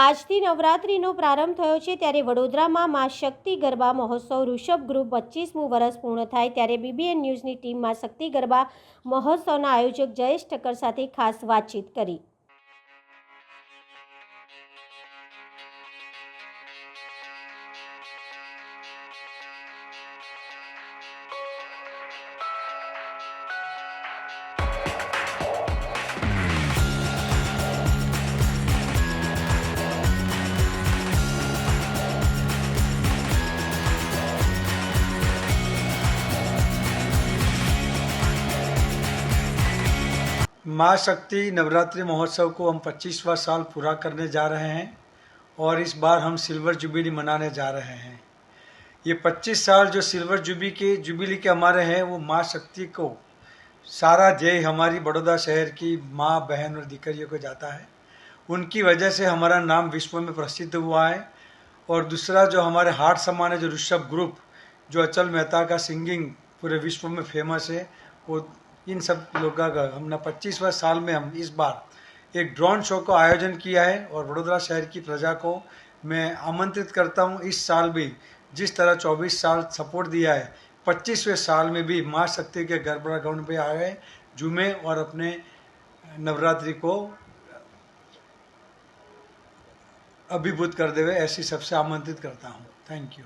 આજથી નવરાત્રિનો પ્રારંભ થયો છે ત્યારે વડોદરામાં મા શક્તિ ગરબા મહોત્સવ ઋષભ ગ્રુપ પચીસમું વર્ષ પૂર્ણ થાય ત્યારે બીબીએન ન્યૂઝની ટીમમાં શક્તિ ગરબા મહોત્સવના આયોજક જયેશ ઠક્કર સાથે ખાસ વાતચીત કરી. माँ शक्ति नवरात्रि महोत्सव को हम 25वां साल पूरा करने जा रहे हैं और इस बार हम सिल्वर जुबिली मनाने जा रहे हैं। ये 25 साल जो सिल्वर जुबली के, जुबिली के हमारे हैं, वो माँ शक्ति को सारा जय हमारी बड़ौदा शहर की माँ, बहन और दिकरियों को जाता है। उनकी वजह से हमारा नाम विश्व में प्रसिद्ध हुआ है और दूसरा जो हमारे हार्ट समान है, जो ऋषभ ग्रुप, जो अचल मेहता का सिंगिंग पूरे विश्व में फ़ेमस है, वो इन सब लोगों का हमने पच्चीसवें साल में हम इस बार एक ड्रोन शो का आयोजन किया है और वडोदरा शहर की प्रजा को मैं आमंत्रित करता हूँ। इस साल भी जिस तरह 24 साल सपोर्ट दिया है 25वें साल में भी माँ शक्ति के गरबा ग्राउंड पे आए जुमे और अपने नवरात्रि को अभिभूत कर देवे, ऐसी सबसे आमंत्रित करता हूँ। Thank you